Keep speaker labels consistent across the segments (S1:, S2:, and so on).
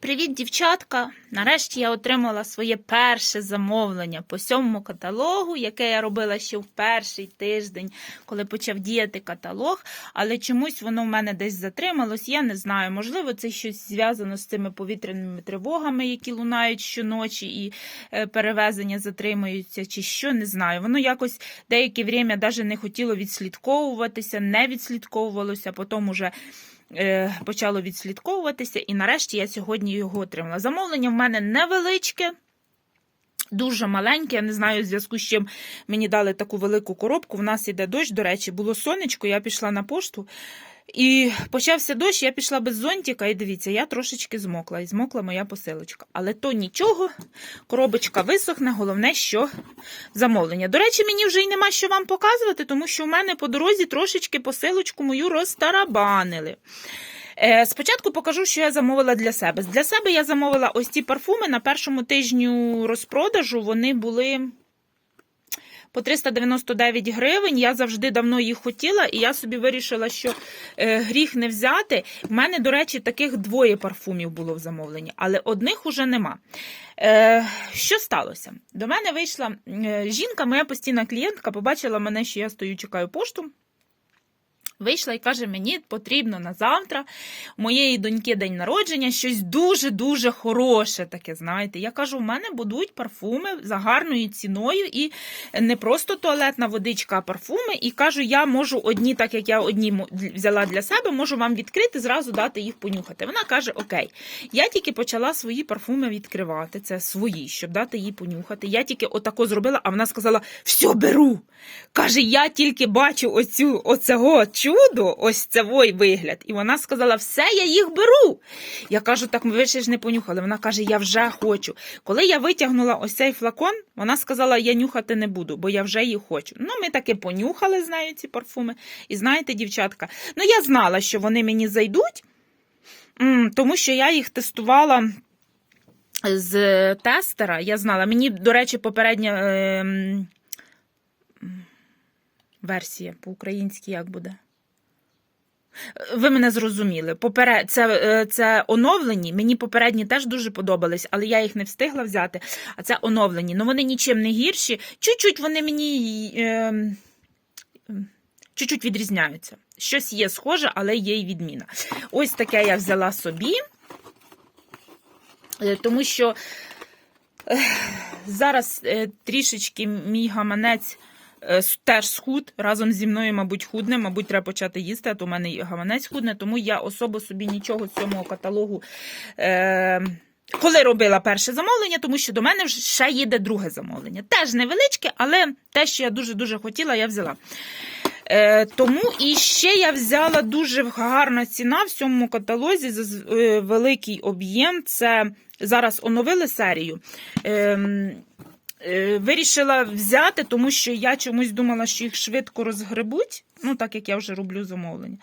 S1: привіт, дівчатка! Нарешті я отримала своє перше замовлення по сьомому каталогу, яке я робила ще в перший тиждень, коли почав діяти каталог. Але чомусь воно в мене десь затрималось. Я не знаю. Можливо, це щось зв'язано з цими повітряними тривогами, які лунають щоночі, і е, перевезення затримуються, чи що, не знаю. Воно якось деяке время навіть не хотіло відслідковуватися, не відслідковувалося, потім уже почало відслідковуватися, і нарешті я сьогодні його отримала. Замовлення в мене невеличке. Дуже маленьке, я не знаю, в зв'язку з чим мені дали таку велику коробку. В нас іде дощ, до речі, було сонечко, я пішла на пошту. І почався дощ, я пішла без зонтика, і дивіться, я трошечки змокла, і змокла моя посилочка. Але то нічого, коробочка висохне, головне, що замовлення. До речі, мені вже й нема що вам показувати, тому що в мене по дорозі трошечки посилочку мою розтарабанили. Е, Спочатку покажу, що я замовила для себе. Для себе я замовила ось ці парфуми на першому тижню розпродажу. Вони були по 399 гривень. Я завжди давно їх хотіла, і я собі вирішила, що е, гріх не взяти. В мене, до речі, таких двоє парфумів було в замовленні, але одних уже нема. Е, Що сталося? До мене вийшла е, жінка, моя постійна клієнтка, побачила мене, що я стою, чекаю пошту. Вийшла і каже, мені потрібно на завтра у моєї доньки день народження щось дуже-дуже хороше таке, знаєте. Я кажу, в мене будуть парфуми за гарною ціною і не просто туалетна водичка, а парфуми. І кажу, я можу одні, так як я одні взяла для себе, можу вам відкрити, зразу дати їх понюхати. Вона каже: Окей, я тільки почала свої парфуми відкривати, це свої, щоб дати їй понюхати. Я тільки отако зробила, а вона сказала: все, беру. Каже, я тільки бачу оцю, оцього чудо, ось цевой вигляд. І вона сказала, все, я їх беру. Я кажу, так ви ще ж не понюхали. Вона каже, я вже хочу. Коли я витягнула ось цей флакон, вона сказала, я нюхати не буду, бо я вже їх хочу. Ну, ми таки понюхали з нею ці парфуми. І знаєте, дівчатка, ну я знала, що вони мені зайдуть, тому що я їх тестувала. З тестера я знала. Мені, до речі, попередня ем, версія по-українськи як буде? Ви мене зрозуміли. Попере... Це, е, це оновлені. Мені попередні теж дуже подобались, але я їх не встигла взяти. А це оновлені. Ну вони нічим не гірші. Чуть-чуть вони мені е... чуть-чуть відрізняються. Щось є схоже, але є й відміна. Ось таке я взяла собі, Е, тому що зараз е, трішечки мій гаманець теж схуд. Разом зі мною, мабуть, худне. Мабуть, треба почати їсти, а то в мене і гаманець худне, тому я особо собі нічого з цього каталогу. Е- коли робила перше замовлення, тому що до мене ще їде друге замовлення. Теж невеличке, але те, що я дуже-дуже хотіла, я взяла. Е, тому і ще я взяла дуже гарна ціна в цьому каталозі за е, великий об'єм. Це зараз оновили серію. Е, Вирішила взяти, тому що я чомусь думала, що їх швидко розгребуть. Ну, так як я вже роблю замовлення.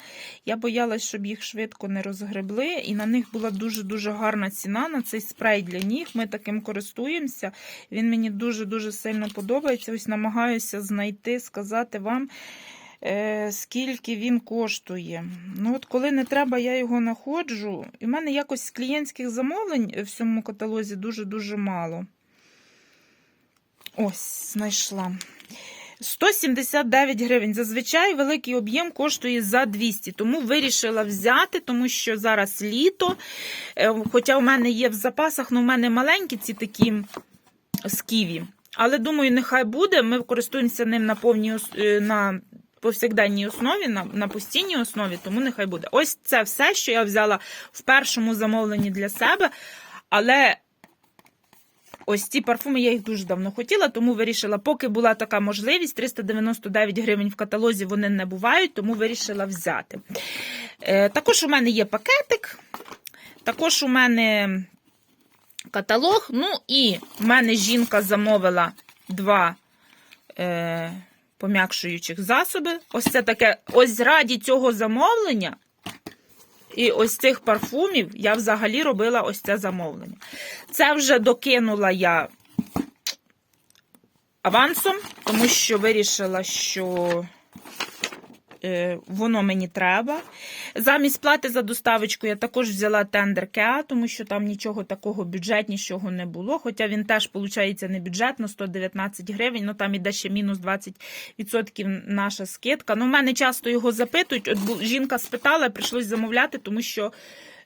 S1: Я боялась, щоб їх швидко не розгребли, і на них була дуже-дуже гарна ціна на цей спрей для ніг. Ми таким користуємося. Він мені дуже-дуже сильно подобається. Ось намагаюся знайти, сказати вам, е, скільки він коштує. Ну, от коли не треба, я його знаходжу. І в мене якось клієнтських замовлень в цьому каталозі дуже-дуже мало. Ось, знайшла. 179 гривень. Зазвичай великий об'єм коштує за 200, тому вирішила взяти, тому що зараз літо. Е, Хоча у мене є в запасах, але у мене маленькі ці такі з ківі. Але думаю, нехай буде. Ми користуємося ним на повній е, на повсякденній основі, на, на постійній основі, тому нехай буде. Ось це все, що я взяла в першому замовленні для себе. Але ось ці парфуми я їх дуже давно хотіла, тому вирішила, поки була така можливість, 399 гривень в каталозі вони не бувають, тому вирішила взяти. Е, також у мене є пакетик, також у мене каталог. Ну і в мене жінка замовила два е, пом'якшуючих засоби. Ось це таке, ось раді цього замовлення. І ось цих парфумів я взагалі робила ось це замовлення. Це вже докинула я авансом, тому що вирішила, що Воно мені треба. Замість плати за доставочку я також взяла тендер КЕА, тому що там нічого такого бюджетнішого не було. Хоча він теж, виходить, не бюджетно, 119 гривень, ну там іде ще мінус 20% наша скидка. Ну, в мене часто його запитують. От жінка спитала, прийшлось замовляти, тому що.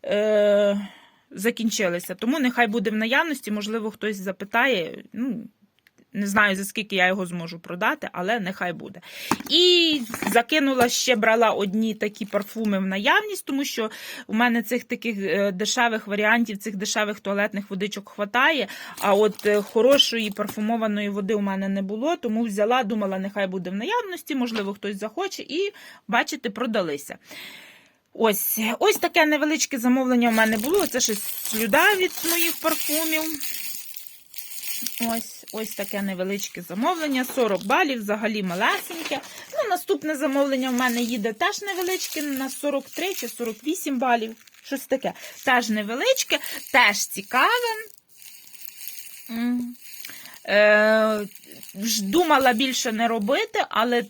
S1: Е- Закінчилися. Тому нехай буде в наявності, можливо, хтось запитає. Ну, не знаю, за скільки я його зможу продати, але нехай буде. І закинула ще брала одні такі парфуми в наявність, тому що у мене цих таких е, дешевих варіантів, цих дешевих туалетних водичок хватає. А от е, хорошої парфумованої води у мене не було, тому взяла, думала, нехай буде в наявності, можливо, хтось захоче, і бачите, продалися. Ось, ось таке невеличке замовлення в мене було. Це щось слюда від моїх парфумів. Ось, ось таке невеличке замовлення. 40 балів, взагалі малесеньке. Ну, наступне замовлення в мене їде теж невеличке, на 43 чи 48 балів. Щось таке. Теж невеличке, теж цікаве. Е, думала більше не робити, але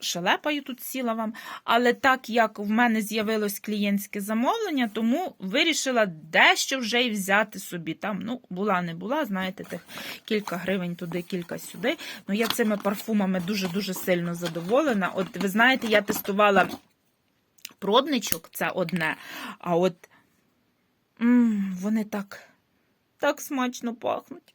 S1: шелепаю тут сіла вам. Але так як в мене з'явилось клієнтське замовлення, тому вирішила дещо вже й взяти собі. Там, ну, була, не була, знаєте, тих кілька гривень туди, кілька сюди. Ну, я цими парфумами дуже-дуже сильно задоволена. От ви знаєте, я тестувала пробничок, це одне. А от м, вони так, так смачно пахнуть.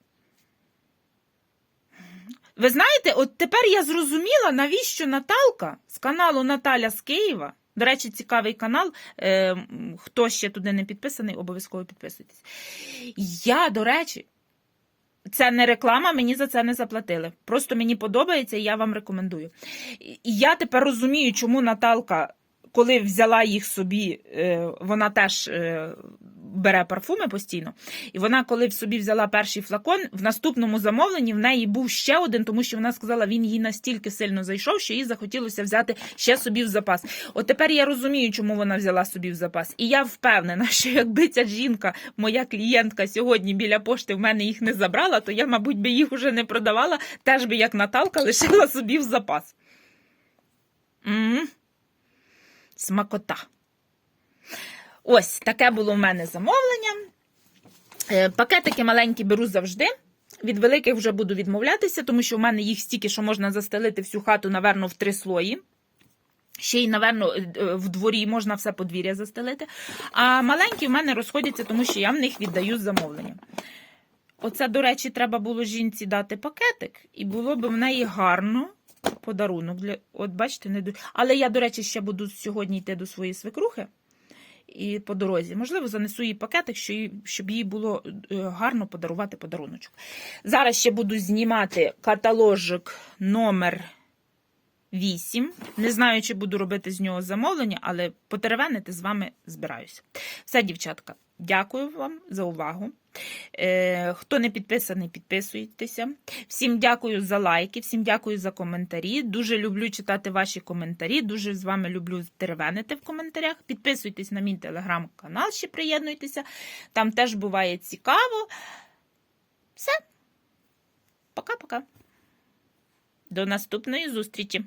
S1: Ви знаєте, от тепер я зрозуміла, навіщо Наталка з каналу Наталя з Києва. До речі, цікавий канал. Е, хто ще туди не підписаний, обов'язково підписуйтесь. Я, до речі, це не реклама, мені за це не заплатили. Просто мені подобається, і я вам рекомендую. І я тепер розумію, чому Наталка, коли взяла їх собі, е, вона теж е, бере парфуми постійно. І вона, коли в собі взяла перший флакон, в наступному замовленні в неї був ще один, тому що вона сказала, він їй настільки сильно зайшов, що їй захотілося взяти ще собі в запас. От тепер я розумію, чому вона взяла собі в запас. І я впевнена, що якби ця жінка, моя клієнтка, сьогодні біля пошти в мене їх не забрала, то я, мабуть, би їх уже не продавала, теж би як Наталка лишила собі в запас. м Смакота. Ось таке було в мене замовлення. Е, Пакетики маленькі беру завжди. Від великих вже буду відмовлятися, тому що в мене їх стільки, що можна застелити всю хату, наверно, в три слої. Ще й, наверно, е, е, в дворі можна все подвір'я застелити. А маленькі в мене розходяться, тому що я в них віддаю замовлення. Оце, до речі, треба було жінці дати пакетик, і було б в неї гарно подарунок. От бачите, не ду- Але я, до речі, ще буду сьогодні йти до своєї свекрухи і по дорозі. Можливо, занесу їй пакетик, щоб їй було е, гарно подарувати подаруночок. Зараз ще буду знімати каталожик номер 8. Не знаю, чи буду робити з нього замовлення, але потеревенити з вами збираюся. Все, дівчатка, дякую вам за увагу. Е, хто не підписаний, підписуйтеся. Всім дякую за лайки, всім дякую за коментарі. Дуже люблю читати ваші коментарі. Дуже з вами люблю теревенити в коментарях. Підписуйтесь на мій телеграм-канал, ще приєднуйтеся. Там теж буває цікаво. Все. Пока-пока. До наступної зустрічі!